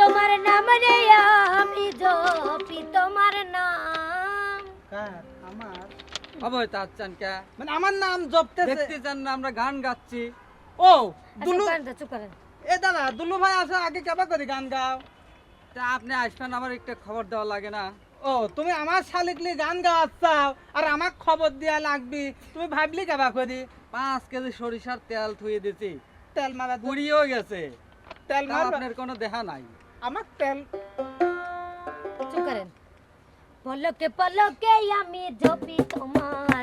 তোমার নাম রে আমি জপি তোমার নাম আমার? অবয় চান কে? মানে আমার নাম জপতে দেখতে চান না আমরা গান গাচ্ছি। ও দুলু এ দাদা দুলু ভাই আগে কেবা করি গান গাও? তা আপনি আসবেন আমার একটা খবর দেওয়া লাগে না। ও তুমি আমার শালিকলি গান গাওয়াচ্ছাও আর আমার খবর দেওয়া লাগবে। তুমি ভাবলি কেবা করি? পাঁচ কেজি সরিষার তেল থুয়ে দিছি। তেল মারা গুড়িয়েও গেছে। তেল মার আপনার কোনো দেহা নাই। আমার তেল। চুপ করেন। পলকে পলকে আমি জপি তোমার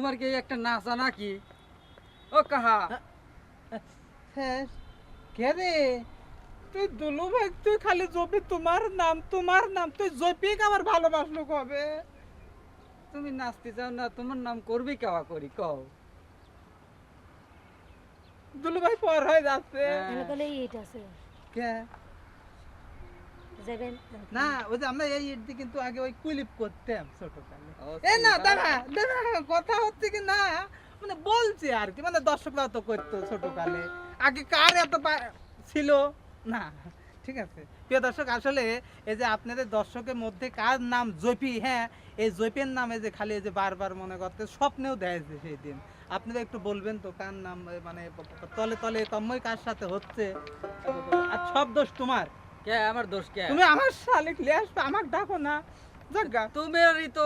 তোমার কি একটা নাচা নাকি? ও কাহা। স্যার কে রে? তুই দুলু ভাই তুই খালি জপি তোমার নাম তোমার নাম তুই জপি আমার ভালোবাসলো কবে? তুমি নাচতে চাও না তোমার নাম করবি কেওয়া করি কও। দুলু ভাই পর হয়ে যাচ্ছে। হ্যাঁ। কে? দর্শকের মধ্যে কার নাম জৈপি? হ্যাঁ এই জৈপের এই যে খালি যে বারবার মনে করতে স্বপ্নেও দেয় সেই দিন। আপনি একটু বলবেন তো কার নাম মানে তলে তলে তম্মই কার সাথে হচ্ছে? আর সব দোষ তোমার। কে? আমার দোষ কে? তুমি আমার শালিক লিয়ে আসবে আমার ডাকো না। জাগা তোমারই তো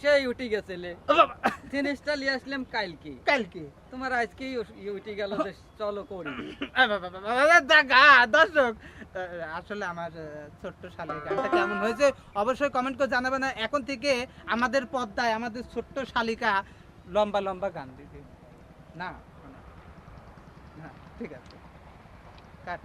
সেই উঠে গেছিলে। জিনিসটা আসলাম কালকে। কালকে? তোমার ই উঠে গেল যে চলো করি। জাগা দর্শক আসলে আমার ছোট্ট শালিক গানটা কেমন হয়েছে অবশ্যই কমেন্ট করে জানাবে না। এখন থেকে আমাদের পদ্মায় আমাদের ছোট্ট শালিকা লম্বা লম্বা গান দিবে। না না ঠিক আছে। কাট।